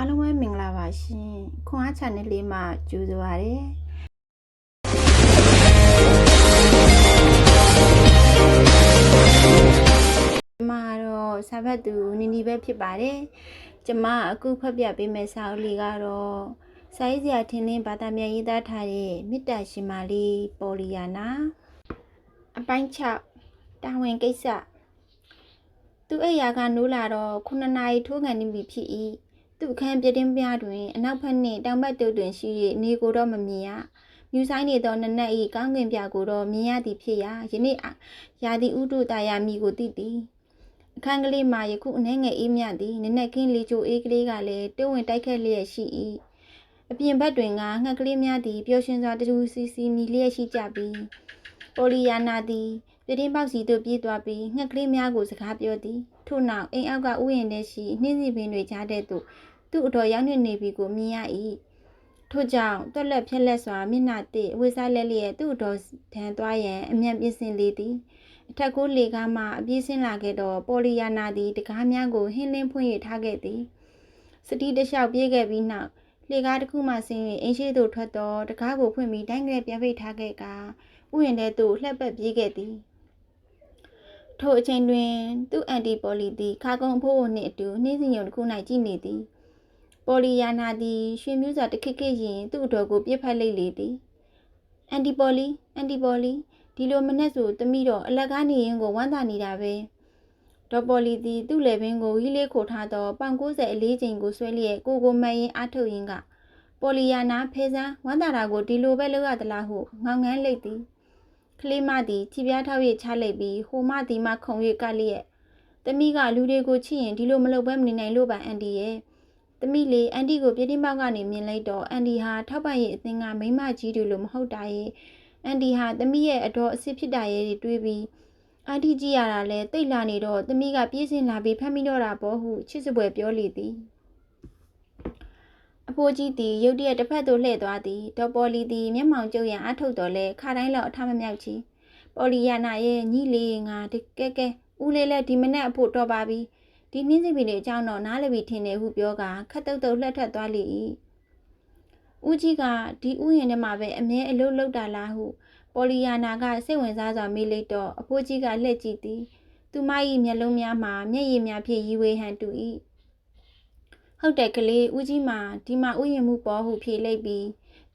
အားလုံးပဲမင်္ဂလာပါရှင်ခွန်အား channel လေးမှာကြိုဆိုပါရစေကျမတော့ဆာဘတ်သူနီနီပဲဖြစ်ပါတယ်ကျမအခုဖတ်ပြပေးမယ့်စာအုပ်လေးကတော့စာရေးဆရာထင်းထင်းဘာသာပြန်ရေးသားထားတဲ့မေတ္တာရှင်မာလေးပေါ်လီယာနာအပိုင်း6တာဝန်ကိစ္စသူ့အိယာကနိုးလာတော့ခုနှစ်နာရီထိုးခံနေပြီဖြစ်၏ သူ့အခန်းပြတင်းပြတွင်အနောက်ဘက်နှင့်တောင်ဘက်တို့တွင်ရှိ၍နေကိုတော့မမြင်ရမြူဆိုင်နေသောနနက်၏ကောင်းကင်ပြကိုတော့မြင်ရသည်ဖြစ်ရာယနေ့ရာသီဥတုတာယာမီကိုသိသည်အခန်းကလေးမှာယခုအနှဲငယ်အေးမြသည်နနက်ကင်းလေးချိုအေးကလေးကလည်းတွဝင်တိုက်ခတ်လျက်ရှိ၏အပြင်ဘက်တွင်ကငှက်ကလေးများသည်ပျော်ရွှင်စွာတူစီစီမြည်လျက်ရှိကြပြီးပိုလီယာနာသည်ပြတင်းပေါက်စီသို့ပြေးသွားပြီးငှက်ကလေးများကိုစကားပြောသည်ထို့နောက်အိမ်အောက်ကဥယျာဉ်ထဲရှိနှင်းစီပင်တွေကြားတဲ့သို့ သူ့အတော်ရောက်နေနေပြီကိုမြင်ရ၏ထို့ကြောင့်တွက်လက်ဖြက်လက်စွာမျက်နှာတစ်ဝေစားလက်လျက်သူ့အတော်ထန်သွားရန်အမြန်ပြင်ဆင်လေသည်အထက်ကိုလေကားမှအပြည့်စင်းလာခဲ့တော့ပေါ်လီယာနာသည်တကားများကိုဟင်းလင်းဖွင့်ရထားခဲ့သည်စတီတလျှောက်ပြေးခဲ့ပြီးနောက်လေကားတစ်ခုမှဆင်း၍အင်းရှိသို့ထွက်တော့တကားကိုဖွင့်ပြီးတိုင်းကလေးပြန်ပိတ်ထားခဲ့ကဥယျာဉ်ထဲသို့လှည့်ပတ်ပြေးခဲ့သည်ထိုအချိန်တွင် သူ့အန်တီပေါ်လီသည်ခါကုံအဖိုးနှင့်အတူနှင်းစင်ရုံတစ်ခု၌ကြည့်နေသည် ပေါ်လီယာနာသည်ရွှေမျိုးစွာတခစ်ခစ်ရင်သူ့အတော်ကိုပြစ်ဖက်လိုက်လေသည်အန်တီပေါ်လီအန်တီပေါ်လီဒီလိုမနဲ့ဆိုတမိတော့အလက်ကားနေရင်ကိုဝမ်းသာနေတာပဲဒေါ်ပေါ်လီသည်သူ့လေပင်ကိုဟီးလေးခိုထားသောပေါင်90အလေးချိန်ကိုဆွဲလျက်ကိုကိုမရင်အားထုတ်ရင်းကပေါ်လီယာနာဖဲစမ်းဝမ်းသာတာကိုဒီလိုပဲလုပ်ရသလားဟုငောင်ငန်းလိုက်သည်ကလေးမသည်ခြေပြားထောက်၍ချလိုက်ပြီးဟိုမသည်မှခုံ၍ကလျက်တမိကလူတွေကိုချစ်ရင်ဒီလိုမလုပ်ဘဲမနေနိုင်လို့ပါအန်တီရဲ့ တမိလေးအန်တီကိုပြတင်းပေါက်ကနေမြင်လိုက်တော့အန်တီဟာထောက်ပံ့ရေးအသင်းကမိမကြီးတွေလိုမဟုတ်တာရဲ့အန်တီဟာသမီးရဲ့အတော်အစ်စ်ဖြစ်တာရဲ့တွေးပြီးအာတီကြည့်ရတာလဲတိတ်လာနေတော့သမီးကပြေးစင်လာပြီးဖမ်းမိတော့တာပေါ့ဟုချစ်စပွဲပြောလေသည်အဖိုးကြီးသည်ရုတ်တရက်တစ်ဖက်သို့လှည့်သွားသည်ဒေါ်ပေါ်လီသည်မျက်မှောင်ကျုပ်ရန်အထုတ်တော်လဲခါတိုင်းလောက်အထမမြောက်ချီပေါ်လီယာနာရဲ့ညီလေးငါတကဲကဲဦးလေးလည်းဒီမနဲ့အဖို့တော်ပါပြီ ဒီနှင်းစိပင်တွေအကြောင်းတော့နားလည်ပြီးထင်တယ်ဟုပြောကခတ်တုတ်တုတ်လှက်ထွက်သွားလေ၏ဦးကြီးကဒီဥယျာဉ်ထဲမှာပဲအမြဲအလုပ်လုပ်တာလားဟုပေါ်လီယာနာကစိတ်ဝင်စားစွာမေးလိုက်တော့အဖိုးကြီးကလှည့်ကြည့်သည်သူမ၏မျက်လုံးများမှာမျက်ရည်များဖြင့်ရီဝေဟန်တူ၏ဟုတ်တယ်ကလေးဦးကြီးမှာဒီမှာဥယျာဉ်မှုပေါ်ဟုဖြေလိုက်ပြီး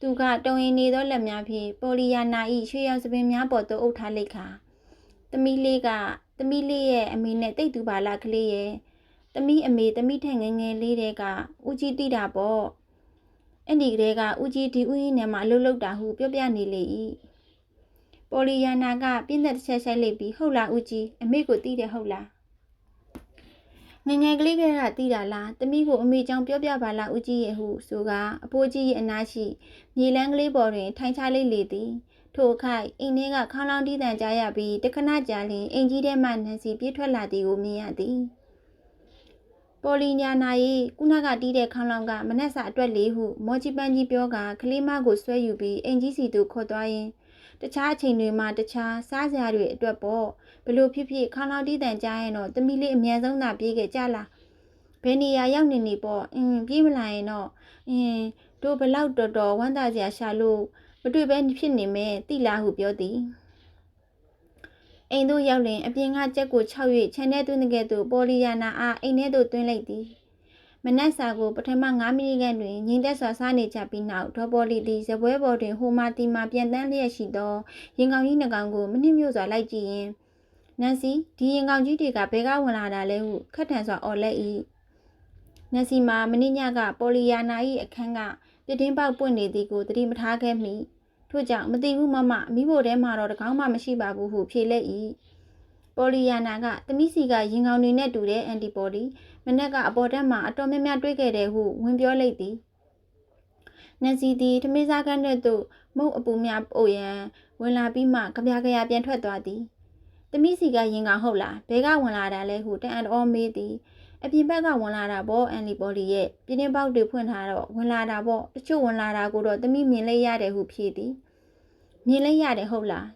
သူကတုံရင်နေသောလက်များဖြင့်ပေါ်လီယာနာ၏ရွှေရောင်စပင်များပေါ်သို့အုပ်ထားလိုက်ခါသမီးလေးက သမီးလေးရဲ့အမေနဲ့တိတ်သူပါလားကလေးရဲ့သမီးအမေသမီးထက်ငယ်ငယ်လေးတဲ့ကဦးကြီးတိတာပေါ့အဲ့ဒီကလေးကဦးကြီးဒီဦးကြီးနဲ့မှအလုပ်လုပ်တာဟုပြောပြနေလေ၏ပေါ်လီယာနာကပြင်းသက်တစ်ချက်ဆိုင်လိုက်ပြီးဟုတ်လားဦးကြီးအမေကိုတီးတယ်ဟုတ်လားငယ်ငယ်ကလေးကတည်းကတီးတာလားတမီးကိုအမေကြောင့်ပြောပြပါလားဦးကြီးရဲ့ဟုဆိုကအဖိုးကြီးရဲ့အနားရှိမြေလန်းကလေးပေါ်တွင်ထိုင်ချလိုက်လေသည် ထို့ခိုက်အိမ်ထဲကခေါင်းလောင်းတီးတန်ကြားရပြီးတခဏကြာလျင်အိမ်ကြီးထဲမှနန်စီပြေးထွက်လာသည်ကိုမြင်ရသည်ပေါ်လီညာနာ၏ကုနာကတီးတဲ့ခေါင်းလောင်းကမနက်စာအတွက်လေးဟုမောကြီးပန်းကြီးပြောကကလေးမကိုဆွဲယူပြီးအင်ကြီးစီသို့ခေါ်သွားရင်တခြားအချိန်တွေမှာတခြားစားစရာတွေအတွက်ပေါ့ဘလို့ဖြစ်ဖြစ်ခေါင်းလောင်းတီးတန်ကြားရင်တော့တမီလေးအမြန်ဆုံးသာပြေးခဲ့ကြလားဘယ်နေရာရောက်နေနေပေါ့အင်းပြေးမလာရင်တော့အင်းတို့ဘလောက်တော်တော်ဝမ်းသာစရာရှာလို့ မတွေ့ပဲဖြစ်နေမယ်တိလားဟုပြောသည်အိမ်သို့ရောက်လင်အပြင်ကကြက်ကို6၍ခြံထဲသွင်းတဲ့ကဲ့သို့ပေါ်လီယာနာအားအိမ်ထဲသို့သွင်းလိုက်သည်မနက်စာကိုပထမ9မိနစ်ခန့်တွင်ငိမ့်သက်စွာစားနေကြပြီးနောက်ဒေါ်ပေါ်လီသည်ဇပွဲပေါ်တွင်ဟိုမာတီမာပြန်တန်းလျက်ရှိသောရင်ကောင်ကြီးနှကောင်ကိုမနှိမ့်မြို့စွာလိုက်ကြည့်ရင်နန်စီဒီရင်ကောင်ကြီးတွေကဘဲကဝင်လာတာလဲဟုခက်ထန်စွာအော်လက်၏နန်စီမှာမင်းညကပေါ်လီယာနာ၏အခန်းကပြတင်းပေါက်ပွင့်နေသည်ကိုသတိမထားခဲ့မိ ထို့ကြောင့်မသိဘူးမမမိဖို့ထဲမှာတော့တကောင်းမှမရှိပါဘူးဟုဖြေလက်၏ပေါ်လီယာနာကသမီးစီကရင်ကောင်တွေနဲ့တူတဲ့အန်တီပေါ်လီမနက်ကအပေါ်တက်မှာအတော်များများတွေ့ခဲ့တယ်ဟုဝင်ပြောလိုက်သည်နန်စီသည်ထမင်းစားကန်းတဲ့သို့မုတ်အပူများပို့ရန်ဝင်လာပြီးမှကြပြကြရပြန်ထွက်သွားသည်သမီးစီကရင်ကောင်ဟုတ်လားဘဲကဝင်လာတာလဲဟုတန်အန်တော်မေးသည်အပြင်ဘက်ကဝင်လာတာပေါ့အန်လီပေါ်လီရဲ့ပြင်းင်းပေါက်တွေဖွင့်ထားတော့ဝင်လာတာပေါ့တချို့ဝင်လာတာကိုတော့သမီးမြင်လိုက်ရတယ်ဟုဖြေသည် မြင်လိုက်ရတယ်ဟုတ်လား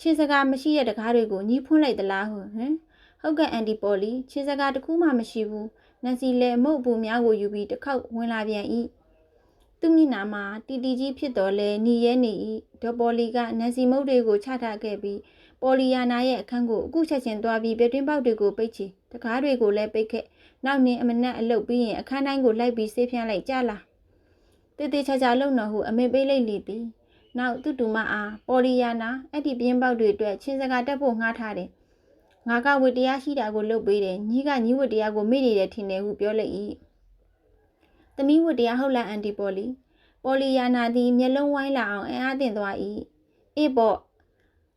ချင်းစကားမရှိတဲ့တကားတွေကိုညီးဖွင့်လိုက်သလားဟုဟမ်ဟုတ်ကဲ့အန်ဒီပေါ်လီချင်းစကားတစ်ခုမှမရှိဘူးမနန်စီလည်းမုတ်အပူများကိုယူပြီးတစ်ခေါက်ဝင်လာပြန်၏သူမျက်နှာမှာတီတီကြီးဖြစ်တော်လဲหนีရဲနေ၏ဒေါ်ပေါ်လီကနန်စီမုတ်တွေကိုချထားခဲ့ပြီးပေါ်လီယာနာရဲ့အခန်းကိုအခုချက်ချင်းသွားပြီးပြတွင်းပေါက်တွေကိုပိတ်ချီတကားတွေကိုလည်းပိတ်ခဲ့နောက်နေ့အမနက်အလုတ်ပြီးရင်အခန်းတိုင်းကိုလိုက်ပြီးဆေးဖြန်းလိုက်ကြလားတေးသေးချာချာလုံတော်ဟုအမေပေးလိုက်လေသည် နောက်သူ့တူမအားပေါ်လီယာနာအဲ့ဒီပြင်းပေါက်တွေအတွက်ချင်းစကားတက်ဖို့ငှားထားတယ်ငါကဝတ္တရားရှိတာကိုလုပ်ပေးတယ်ညီကညီဝတ္တရားကိုမေ့နေတယ်ထင်တယ်ဟုပြောလိုက်၏သမီးဝတ္တရားဟုတ်လားအန်တီပေါ်လီပေါ်လီယာနာသည်မျက်လုံးဝိုင်းလာအောင်အံ့အားသင့်သွား၏အေးပေါ့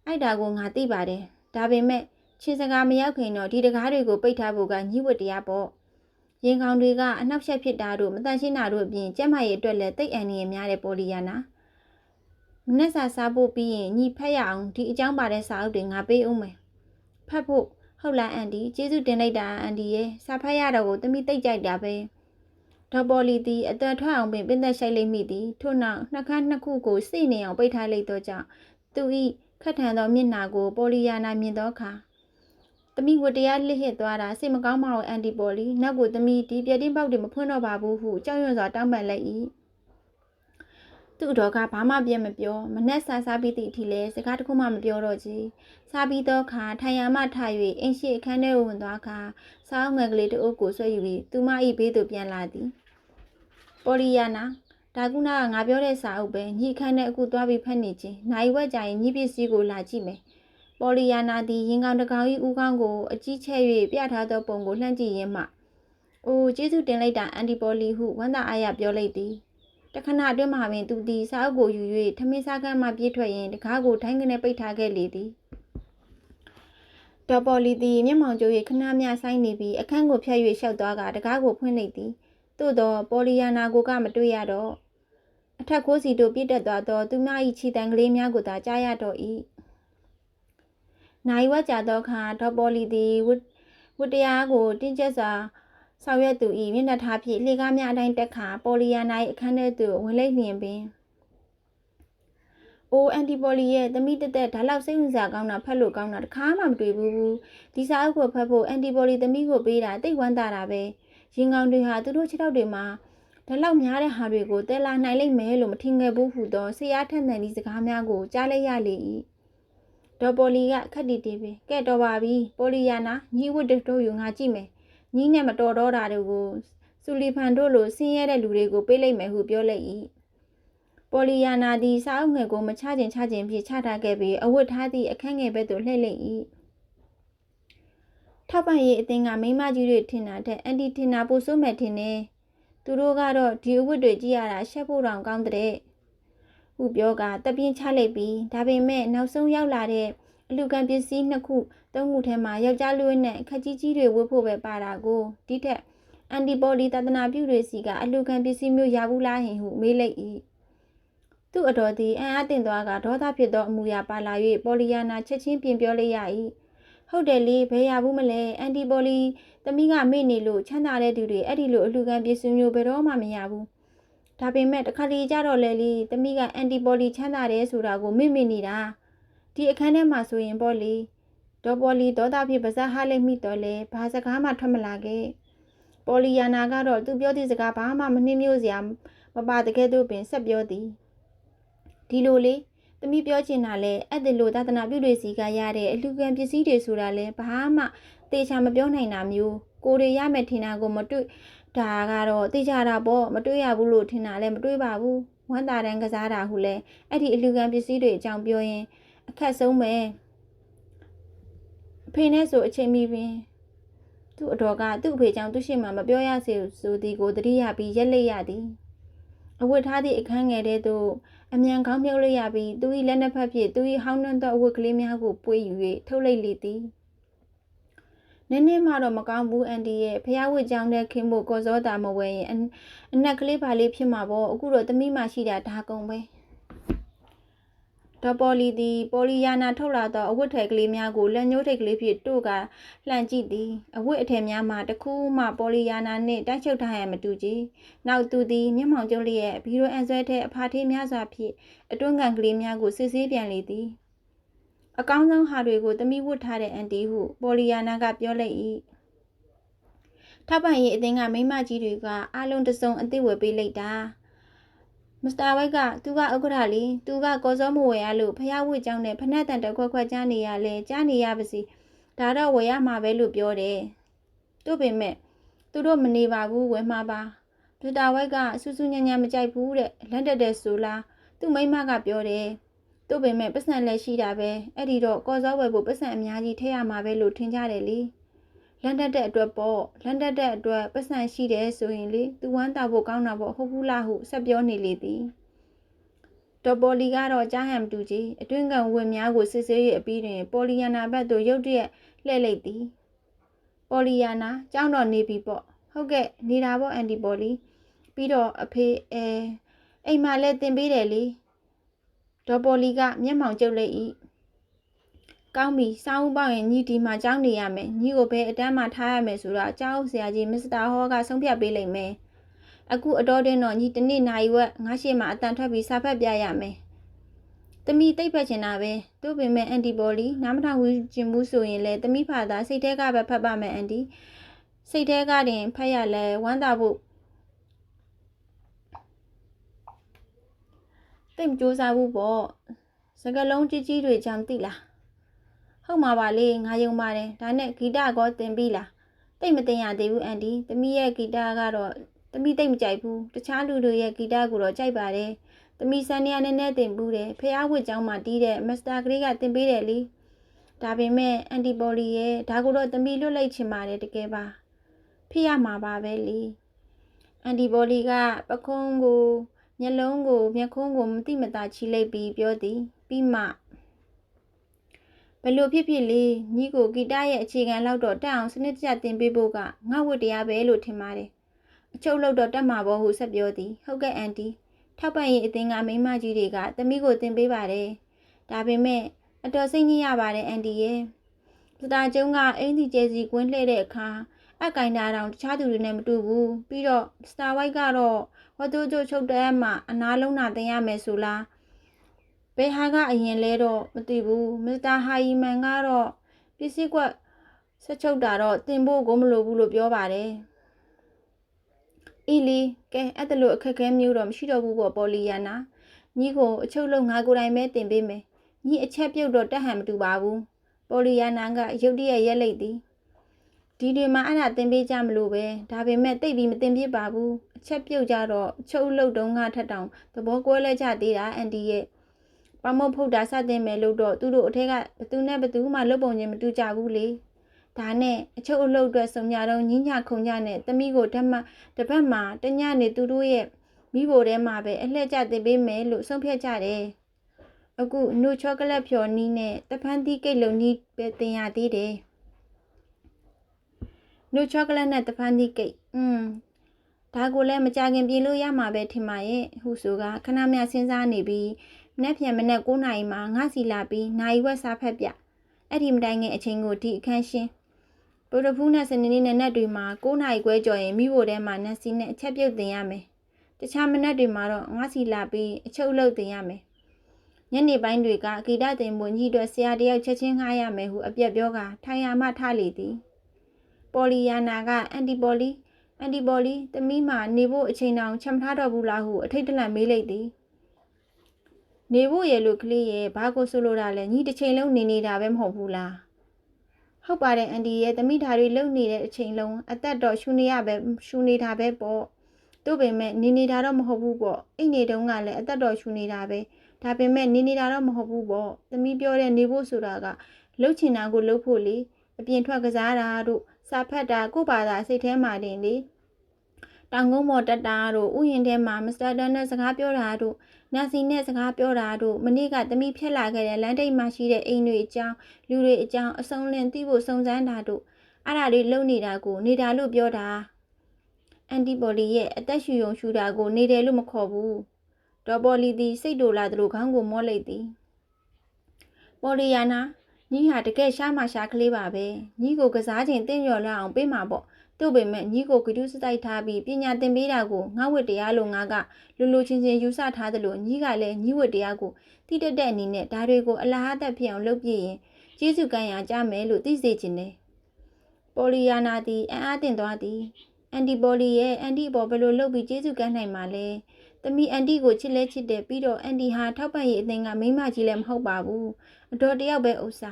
အဲ့ဒါကိုငါသိပါတယ်ဒါပေမဲ့ချင်းစကားမရောက်ခင်တော့ဒီတကားတွေကိုပိတ်ထားဖို့ကညီဝတ္တရားပေါ့ရင်ကောင်တွေကအနှောက်ယှက်ဖြစ်တာတို့မတန်ရှင်းတာတို့အပြင်ကျက်မရဲ့အတွက်လည်းတိတ်အန်နေရများတဲ့ပေါ်လီယာနာ မနေ့စာစားဖို့ပြီးရင်ညီဖက်ရအောင်ဒီအကြောင်းပါတဲ့စာအုပ်တွေငါပေးအောင်မယ်ဖတ်ဖို့ဟုတ်လားအန်တီကျေးဇူးတင်လိုက်တာအန်တီရဲ့စာဖတ်ရတော့ကိုတမိတိတ်ကြိုက်တာပဲဒေါ်ပေါ်လီသည်အသွက်ထွက်အောင်ပင်ပင်သက်ရှိုက်လိုက်မိသည်ထို့နောက်နှက်ခမ်းနှစ်ခုကိုစိတ်နေအောင်ပိတ်ထားလိုက်သောကြောင့်သူ၏ခက်ထန်သောမျက်နှာကိုပေါ်လီယာနာမြင်သောအခါတမိဝတ္တရားလစ်ဟစ်သွားတာစိတ်မကောင်းပါဘူးအန်တီပေါ်လီနောက်ကိုတမိဒီပြတင်းပေါက်တွေမဖွင့်တော့ပါဘူးဟုကြောက်ရွံ့စွာတောင်းပန်လိုက်၏ သူ့တော်ကဘာမှပြမပြောမနှက်ဆာစားပြီးသည့်အထိလဲစကားတခုမှမပြောတော့ချေစားပြီးသောအခါထိုင်ရမှထ၍အင်းရှိအခန်းထဲကိုဝင်သွားအခါစားအောင်ငယ်ကလေးတအုပ်ကိုဆွဲယူပြီးသူမ၏ဘေးသို့ပြန်လာသည်ပေါ်လီယာနာဒါကုနာကငါပြောတဲ့စာအုပ်ပဲညီခန်းနဲ့အခုသွားပြီးဖတ်နေခြင်းနိုင်ဝက်ကြရင်ညီပစ္စည်းကိုလာကြည့်မယ်ပေါ်လီယာနာသည်ရင်ကောင်တကောင်၏ဦးခေါင်းကိုအကြီးချဲ့၍ပြထားသောပုံကိုလှမ်းကြည့်ရင်းမှအိုးကျေးဇူးတင်လိုက်တာအန်တီပေါ်လီ ဟုဝမ်းသာအားရပြောလိုက်သည် တခဏအတွင်းမှပင်သူသည်စာအုပ်ကိုယူ၍ထမင်းစားကမ်းမှပြေးထွက်ရင်းတကားကိုထိုင်းကနေပိတ်ထားခဲ့လေသည်ဒေါ်ပေါ်လီသည်မျက်မှောင်ကျိုး၍ခဏမျှဆိုင်နေပြီးအခန်းကိုဖျက်၍ရှောက်သွားကတကားကိုဖွင့်လိုက်သည်သို့သောပေါ်လီယာနာကိုကမတွေ့ရတော့အထက်ခိုးစီတို့ပြည့်တက်သွားသောသူမ၏ခြေတံကလေးများကိုသာကြားရတော့၏နိုင်ဝက်ကြသောအခါဒေါ်ပေါ်လီသည်ဝတ်ဝတ်တရားကိုတင်းကျပ်စွာ ဆောင်ရွက်သူ၏မျက်နှာထားဖြင့်လှေကားများအတိုင်းတက်ခါပေါ်လီယာနာ၏အခန်းထဲသို့ဝင်လိုက်လျင်ပင်အိုအန်တီပေါ်လီရဲ့သမီးတက်တက်ဒါလောက်စိတ်ဝင်စားကောင်းတာဖတ်လို့ကောင်းတာတခါမှမတွေ့ဘူးဒီစာအုပ်ကိုဖတ်ဖို့အန်တီပေါ်လီသမီးကိုပေးတာတိတ်ဝမ်းသာတာပဲရင်ကောင်တွေဟာသူတို့ခြေထောက်တွေမှာဒါလောက်များတဲ့ဟာတွေကိုတဲလာနိုင်လိမ့်မယ်လို့မထင်ခဲ့ဘူးဟုသောဆရာထက်သန်သည့်စကားများကိုကြားလိုက်ရလေ၏ဒေါ်ပေါ်လီကခက်တီတီပဲကဲတော်ပါပြီပေါ်လီယာနာညီဝတ်တို့ယူငါကြည့်မယ် ညီနဲ့မတော်တော့တာတွေကိုစူလီဖန်တို့လိုဆင်းရဲတဲ့လူတွေကိုပေးလိုက်မယ်ဟုပြောလိုက်၏ပေါ်လီယာနာသည်စာအုပ်ငယ်ကိုမချခြင်းချခြင်းဖြင့်ချထားခဲ့ပြီးအဝတ်ထားသည့်အခန်းငယ်ဘက်သို့လှည့်လိုက်၏ထောက်ပံ့ရေးအသင်းကမိမကြီးတွေထင်တာတဲ့အန်တီထင်တာပိုဆိုးမဲ့ထင်တယ်သူတို့ကတော့ဒီအဝတ်တွေကြည့်ရတာရှက်ဖို့တောင်ကောင်းတဲ့ဟုပြောကတပြင်းချလိုက်ပြီးဒါပေမဲ့နောက်ဆုံးရောက်လာတဲ့အလူကန်ပစ္စည်းနှစ်ခု သုံးခုထဲမှာယောက်ျားလူနဲ့ခက်ကြီးကြီးတွေဝတ်ဖို့ပဲပါတာကိုဒီထက်အန်တီဘော်ဒီတသနာပြုတွေစီကအလူကန်ပစ္စည်းမျိုးရဘူးလားဟင်ဟုမေးလိုက်၏သူ့အတော်သည်အံ့အားသင့်သွားကဒေါသဖြစ်သောအမူအရာပါလာ၍ပေါ်လီယာနာချက်ချင်းပြင်ပြောလိုက်ရ၏ဟုတ်တယ်လေဘယ်ရဘူးမလဲအန်တီဘော်လီသမီးကမေ့နေလို့ချမ်းသာတဲ့သူတွေအဲ့ဒီလိုအလူကန်ပစ္စည်းမျိုးဘယ်တော့မှမရဘူးဒါပေမဲ့တခါတလေကြတော့လေလေသမီးကအန်တီဘော်လီချမ်းသာတယ်ဆိုတာကိုမေ့မေ့နေတာဒီအခန်းထဲမှာဆိုရင်ပေါ့လေ ဒေါ်ပေါ်လီဒေါသဖြင့်ပါဇက်ဟားလိုက်မိတော့လေဘာစကားမှထွက်မလာခဲ့ပေါ်လီယာနာကတော့သူပြောသည့်စကားဘာမှမနှင်းမျိုးစရာမပါတကယ်တော့ပင်ဆက်ပြောသည်ဒီလိုလေသမီးပြောချင်တာလဲအဲ့ဒီလိုသာသနာပြုတွေစီကရတဲ့အလူကန်ပစ္စည်းတွေဆိုတာလဲဘာမှတေချာမပြောနိုင်တာမျိုးကိုတွေရမယ်ထင်တာကိုမတွေ့ဒါကတော့တေချာတာပေါ့မတွေ့ရဘူးလို့ထင်တာလဲမတွေ့ပါဘူးဝမ်းသာတန်းကစားတာဟုလဲအဲ့ဒီအလူကန်ပစ္စည်းတွေအကြောင်းပြောရင်အခက်ဆုံးပဲအ ဖေနဲ့ဆိုအချိန်မီပင်သူ့အတော်ကသူ့အဖေကြောင့်သူ့ရှိမှမပြောရစေဆိုသည်ကိုတတိယပြီးရက်လက်ရသည်အဝတ်ထားသည့်အခန်းငယ်ထဲသို့အမြန်ကောင်းမြုပ်လိုက်ရပြီးသူ၏လက်နှစ်ဖက်ဖြင့်သူ၏ဟောင်းနှံသောအဝတ်ကလေးများကိုပွေယူ၍ထုတ်လိုက်လေသည်နည်းနည်းမှတော့မကောင်းဘူးအန်တီရဲ့ဖះဝတ်ကြောင်းတဲ့ခင်းဖို့ကော်စောတာမဝဲရင်အနက်ကလေးပါလေးဖြစ်မှာပေါ့အခုတော့သမီးမှရှိတာဒါကုန်ပဲ ဒေါ်ပေါ်လီသည် ပေါ်လီယာနာထုတ်လာသောအဝတ်ထည်ကလေးများကိုလက်ညှိုးထိပ်ကလေးဖြင့်တို့ကလှန်ကြည့်သည်အဝတ်အထည်များမှာတစ်ခုမှပေါ်လီယာနာနှင့်တိုက်ချုပ်ထားရန်မတူကြ။နောက်သူသည်မျက်မှောင်ကျုံးလျက်ဘီရိုအန်ဆွဲထဲအဖာထေးများစွာဖြင့်အတွန်းကန်ကလေးများကိုစစ်ဆေးပြန်လေသည်။အကောင်းဆုံးဟာတွေကိုသမီးဝတ်ထားတဲ့အန်တီဟုပေါ်လီယာနာကပြောလိုက်၏ထောက်ပံ့ရေးအသင်းကမိန်းမကြီးတွေကအားလုံးတစုံအသိဝယ်ပေးလိုက်တာ မစ္စတာဝိုက်ကသူကဥက္ကဋ္ဌလေးသူကကောစောမဝယ်ရလို့ဖျားဝစ်ကြောင်းနဲ့ဖနက်တန်တစ်ခွက်ခွက်ကြားနေရလဲကြားနေရပါစီဒါတော့ဝယ်ရမှာပဲလို့ပြောတယ်တို့ပင်မဲ့သူတို့မနေပါဘူးဝယ်မှာပါမစ္စတာဝိုက်ကဆူဆူညံ့ညံ့မကြိုက်ဘူးတဲ့လန့်တက်တယ်ဆိုလားသူ့မိန်းမကပြောတယ်တို့ပင်မဲ့ပတ်စံလည်းရှိတာပဲအဲ့ဒီတော့ကောစောဝယ်ဖို့ပတ်စံအများကြီးထည့်ရမှာပဲလို့ထင်ကြတယ်လေ လန်တက်တဲ့အတွက်ပေါ့လန်တက်တဲ့အတွက်ပတ်စံရှိတယ်ဆိုရင်လေသူဝမ်းတာဖို့ကောင်းတာပေါ့ဟုတ်ဘူးလားဟုဆက်ပြောနေလေသည်ဒေါ်ပေါ်လီကတော့ကြားဟန်မတူကြီးအတွင်းကန်ဝင်များကိုစစ်ဆေးရအပြီးတွင်ပေါ်လီယာနာဘက်သို့ရုတ်တရက်လှည့်လိုက်သည်ပေါ်လီယာနာကြောင်းတော့နေပြီပေါ့ဟုတ်ကဲ့နေတာပေါ့အန်တီပေါ်လီပြီးတော့အဖေအဲအိမ်မှာလဲတင်ပေးတယ်လေဒေါ်ပေါ်လီကမျက်မှောင်ကျုပ်လိုက်၏ ကောင်းပြီစောင်းဦးပေါက်ရင်ညီဒီမှာကြောင်းနေရမယ်ညီကိုဘယ်အတန်းမှထားရမယ်ဆိုတော့ကြောင်းဆရာကြီးမစ္စတာဟောကဆုံးဖြတ်ပေးလိုက်မယ်အခုအတော်တင်းတော့ညီတစ်နေ့နိုင်ဝက်ငါရှိမှအတန်ထွက်ပြီးစာဖတ်ပြရမယ်တမီတိတ်ဖက်ချင်တာပဲသူ့ပင်မဲ့အန်တီဘော်လီနားမထောင်ဘူးကျင်ဘူးဆိုရင်လေတမီဖာသာစိတ်ထဲကပဲဖတ်ပါမယ်အန်တီစိတ်ထဲကတင်ဖတ်ရလဲဝမ်းသာဖို့တိတ်မကြိုးစားဘူးပေါ့စကလုံးကြီးကြီးတွေကြောင့်တိလား ဟုတ်မှာပါလေငါယုံပါတယ်ဒါနဲ့ဂီတကောတင်ပြီလားတိတ်မတင်ရသေးဘူးအန်တီသမီးရဲ့ဂီတကတော့သမီးတိတ်မကြိုက်ဘူးတခြားလူတွေရဲ့ဂီတကိုတော့ကြိုက်ပါတယ်သမီးစန်နီယာနည်းနည်းတင်ဘူးတယ်ဖះဝစ်ကျောင်းမှာတီးတဲ့မစ္စတာဂရေးကတင်ပေးတယ်လေဒါပေမဲ့အန်တီပိုလီရဲ့ဒါကိုတော့သမီးလွတ်လိုက်ချင်ပါတယ်တကယ်ပါဖိရမှာပါပဲလေအန်တီပိုလီကပခုံးကိုမျက်လုံးကိုမျက်ခုံးကိုမတိမတာချီလိုက်ပြီးပြောသည်ပြီးမှဘယ် လိုဖြစ်ဖြစ်လေးညီကိုဂီတရဲ့အခြေခံလောက်တော့တက်အောင်စနစ်တကျသင်ပေးဖို့ကငါ့ဝတ်တရားပဲလို့ထင်ပါတယ်အချုပ်လို့တော့တက်မှာပေါ့ဟုဆက်ပြောသည်ဟုတ်ကဲ့အန်တီထောက်ပံ့ရေးအသင်းကမိန်းမကြီးတွေကသမီးကိုသင်ပေးပါတယ်ဒါပေမဲ့အတော်စိတ်ညစ်ရပါတယ်အန်တီရဲ့စတာကျုံကအင်းဒီကျဲစီကွင်းလှည့်တဲ့အခါအကင်တာတောင်တခြားသူတွေနဲ့မတူဘူးပြီးတော့စတာဝိုက်ကတော့ဝတ်သူကျုပ်ချုပ်တဲ့မှာအနာလုံးနာတင်ရမယ်ဆိုလား ဘယ်ဟာကအရင်လဲတော့မသိဘူးမစ္စတာဟာယီမန်ကတော့ပစ္စည်းကွက်ဆက်ချုပ်တာတော့တင်ဖို့ကိုမလိုဘူးလို့ပြောပါတယ်အီလီကဲအဲ့ဒါလိုအခက်ခဲမျိုးတော့မရှိတော့ဘူးပေါ့ပေါ်လီယာနာညီကိုအချုပ်လုံးငါကိုယ်တိုင်ပဲတင်ပေးမယ်ညီအချက်ပြုတ်တော့တက်ဟန်မတူပါဘူးပေါ်လီယာနာကရုတ်တရက်ရက်လိုက်သည်ဒီတွေမှာအဲ့ဒါတင်ပေးကြမလို့ပဲဒါပေမဲ့တိတ်ပြီးမတင်ပြပါဘူးအချက်ပြုတ်ကြတော့ချုပ်လုတ်တုံးကထက်တောင်သဘောကွဲလဲကြသေးတာအန်တီရဲ့ ပမုတ်ဖုတ်တာစတင်မယ်လို့တော့သူတို့အထက်ကဘသူနဲ့ဘသူမှလွတ်ပုံချင်းမတူကြဘူးလေဒါနဲ့အချုပ်အလုပ်အတွက်စုံကြတော့ညညခုံကြနဲ့တမိကိုဓမ္မတစ်ပတ်မှာတညနေသူတို့ရဲ့မိဘထဲမှာပဲအလှည့်ကျတင်ပေးမယ်လို့ဆုံးဖြတ်ကြတယ်အခုနူချောကလက်ဖြော်နီးနဲ့တဖန်တီးကိတ်လုံးနီးပဲတင်ရသေးတယ်နူချောကလက်နဲ့တဖန်တီးကိတ်อืมဒါကိုလည်းမကြခင်ပြေလို့ရမှာပဲထင်ပါရဲ့ဟုဆိုကခဏမြစဉ်းစားနေပြီး မနေ့ပြန်မနေ့9နာရီမှာငါစီလာပြီးနိုင်ဝက်စားဖက်ပြအဲ့ဒီမတိုင်ခင်အချိန်ကိုဒီအခန်းရှင်းဗုဒ္ဓဖူးနဲ့စနေနေ့နဲ့နက်တွေမှာ9နာရီခွဲကျော်ရင်မိဖို့ထဲမှာနက်စီနဲ့အချက်ပြုတ်တင်ရမယ်တခြားမနက်တွေမှာတော့ငါစီလာပြီးအချုပ်လုပ်တင်ရမယ်ညနေပိုင်းတွေကဂီတတင်ဖို့ညီတို့ဆရာတယောက်ချက်ချင်းငှားရမယ်ဟုအပြက်ပြောကထိုင်ရမှထလေသည်ပေါ်လီယာနာကအန်တီပေါ်လီအန်တီပေါ်လီတမိမှနေဖို့အချိန်တောင်ချမ်ထားတော့ဘူးလားဟုအထိတ်တလန့်မေးလိုက်သည် နေဖို့ရလို့ကလေးရဲ့ဘာကိုဆိုလိုတာလဲညီတစ်ချိန်လုံးနေနေတာပဲမဟုတ်ဘူးလားဟုတ်ပါတယ်အန်တီရဲ့တမိဓာတွေလုံနေတဲ့အချိန်လုံးအသက်တော့ရှူနေရပဲရှူနေတာပဲပေါ့တို့ပေမဲ့နေနေတာတော့မဟုတ်ဘူးပေါ့အိတ်နေတုန်းကလည်းအသက်တော်ရှူနေတာပဲဒါပေမဲ့နေနေတာတော့မဟုတ်ဘူးပေါ့သမီးပြောတဲ့နေဖို့ဆိုတာကလှုပ်ချင်တာကိုလှုပ်ဖို့လေအပြင်ထွက်ကစားတာတို့စာဖတ်တာကိုပါတာစိတ်ထဲမှာတင်လေ တောင်ကုန်းပေါ်တက်တာတို့ဥယျာဉ်ထဲမှာမစ္စတာဒန်နဲ့စကားပြောတာတို့နာစီနဲ့စကားပြောတာတို့မနေ့ကသမီးဖြက်လာခဲ့တဲ့လမ်းတိတ်မှာရှိတဲ့အိမ်တွေအကြောင်းလူတွေအကြောင်းအစုံလင်သိဖို့စုံစမ်းတာတို့အဲ့ဒါတွေလုံနေတာကိုနေတာလို့ပြောတာအန်တီဘော်လီရဲ့အသက်ရှူယုံရှူတာကိုနေတယ်လို့မခေါ်ဘူးဒေါ်ဘော်လီသည်စိတ်တူလာသလိုခေါင်းကိုမော့လိုက်သည်ပေါ်လီယာနာညီဟာတကယ်ရှားမှရှားကလေးပါပဲညီကိုကစားခြင်းတင့်ရော်လာအောင်ပေးမှာပေါ့ တို့ပေမဲ့ညီကိုဂရုစတိုက်ထားပြီးပညာသင်ပေးတာကိုငါဝတ်တရားလို့ငါကလူလူချင်းချင်းယူဆထားသလိုညီကလည်းညီဝတ်တရားကိုတိတက်တဲ့အနေနဲ့ဒါတွေကိုအလားအသက်ဖြစ်အောင်လုပ်ပြရင်ကျေးဇူးကံရကြမယ်လို့သိစေချင်တယ်။ဘပေါ်လီယာနာသည်အံ့အားသင့်သွားသည်အန်တီပေါ်လီရဲ့အန်တီအပေါ်ဘယ်လိုလုပ်ပြီးကျေးဇူးကမ်းနိုင်မှာလဲသမီးအန်တီကိုချစ်လဲချစ်တယ်ပြီးတော့အန်တီဟာထောက်ပံ့ရေးအသင်းကမိန်းမကြီးလည်းမဟုတ်ပါဘူးအတော်တယောက်ပဲဥစ္စာ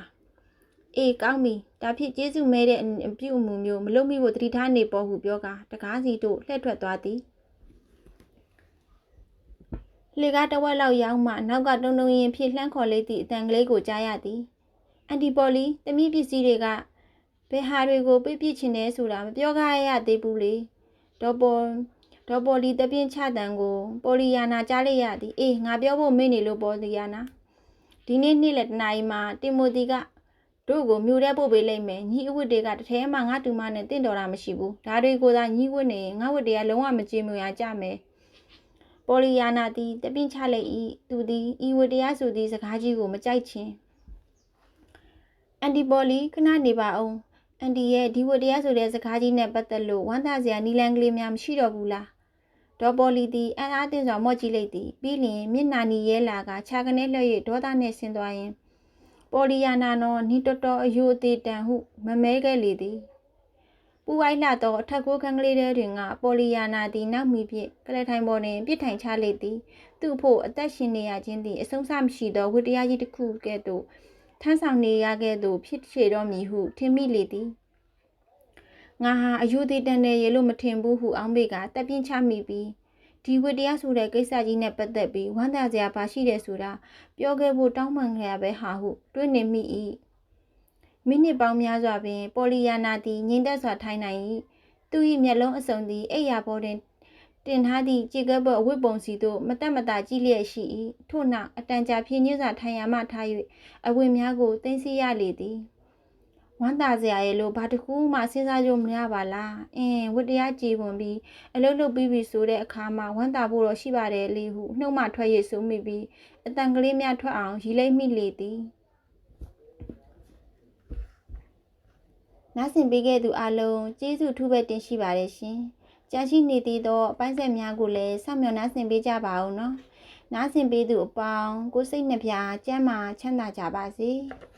အေးကောင်းပြီဒါဖြစ်ကျေးဇူးမဲတဲ့အပြုအမူမျိုးမလုပ်မိဖို့တတိထားနေပေါ်ဟုပြောကာတကားစီတို့လှည့်ထွက်သွားသည်လေကားတစ်ဝက်လောက်ရောက်မှနောက်ကတုံတုံရင်ဖြစ်လှမ်းခေါ်လေးသည့်အတန်ကလေးကိုကြားရသည်အန်တီပေါ်လီတမီးပစ္စည်းတွေကဘယ်ဟာတွေကိုပြစ်ပြစ်ချင်တယ်ဆိုတာမပြောကားရသေးဘူးလေဒေါ်ပေါ်ဒေါ်ပေါ်လီတပြင်းချတန်ကိုပေါ်လီယာနာကြားလိုက်ရသည်အေးငါပြောဖို့မေ့နေလို့ပေါ်လီယာနာဒီနေ့နေ့လက်တနာရီမှာတင်မိုတီက တို့ကိုမြို့ထဲပို့ပေးလိုက်မယ်ညီအဝတ်တွေကတစ်ထဲမှငါတူမနဲ့တင့်တော်တာမရှိဘူးဒါတွေကိုသာညီဝတ်နေရင်ငါဝတ်တွေကလုံးဝမကြည့်မြင်ရကြမယ်ပေါ်လီယာနာသည်တပင်းချလိုက်၏သူသည်ဤဝတရားဆိုသည့်စကားကြီးကိုမကြိုက်ချင်အန်တီပေါ်လီခဏနေပါအောင်အန်တီရဲ့ဒီဝတရားဆိုတဲ့စကားကြီးနဲ့ပတ်သက်လို့ဝမ်းသာစရာနီလန်ကလေးများမရှိတော့ဘူးလားဒေါ်ပေါ်လီသည်အံ့အားသင့်စွာမော့ကြည့်လိုက်သည်ပြီးလျင်မျက်နာနီရဲလာကခြာကနေလှည့်၍ဒေါသနှင့်ဆင်းသွားရင် ပေါ်လီယာနာနောနီတော်တော်အယိုအသေးတန်ဟုမမဲခဲ့လေသည်ပူဝိုက်လာသောအထက်ကိုခန်းကလေးထဲတွင်ကပေါ်လီယာနာသည်နောက်မီဖြင့်ကလထိုင်ပေါ်တွင်ပြစ်ထိုင်ချလေသည်သူ့ဖို့အသက်ရှင်နေရခြင်းသည်အဆုံးအစမရှိသောဝတ္တရားကြီးတစ်ခုကဲ့သို့ထမ်းဆောင်နေရခဲ့သို့ဖြစ်ချေတော်မူဟုထင်မိလေသည်ငါဟာအယူသေးတန်နေရလို့မထင်ဘူးဟုအောင်းပေကတက်ပြင်းချမိပြီး ဒီဝတ္တရားဆိုတဲ့ကိစ္စကြီးနဲ့ပတ်သက်ပြီးဝမ်းသာစရာပါရှိတယ်ဆိုတာပြောခဲ့ဖို့တောင်းပန်ခဲ့ရပဲဟာဟုတွေးနေမိ၏မိနစ်ပေါင်းများစွာပင် ပေါ်လီယာနာသည်ငြိမ်သက်စွာထိုင်နိုင်၏သူ၏မျက်လုံးအစုံသည်အိပ်ယာပေါ်တွင်တင်ထားသည့်ကြည်ကပ်ပေါ်အဝတ်ပုံစီသို့မတက်မတာကြည့်လျက်ရှိ၏ထို့နောက်အတန်ကြာဖြင်းညွှန်းစွာထိုင်ရမှထား၍အဝတ်များကိုတင်းစီရလေသည် ဝမ်းသာစရာရဲ့လို့ဘာတစ်ခုမှစဉ်းစားကြမရပါလားအင်းဝတ္တရားကြည်ပွန်ပြီးအလုပ်လုပ်ပြီးပြီဆိုတဲ့အခါမှာဝမ်းသာဖို့တော့ရှိပါတယ်လေဟုနှုတ်မှထွက်ရဆိုမိပြီးအတန်ကလေးများထွက်အောင်ရီလိုက်မိလေသည်နားဆင်ပေးခဲ့သူအလုံးကျေးဇူးထူးပဲတင်ရှိပါတယ်ရှင်။ကြာရှိနေသေးသောအပိုင်းဆက်များကိုလည်းစောင့်မျှော်နားဆင်ပေးကြပါဦးနော်။နားဆင်ပေးသူအပေါင်းကိုယ်စိတ်နှပြကျမ်းမာချမ်းသာကြပါစေ။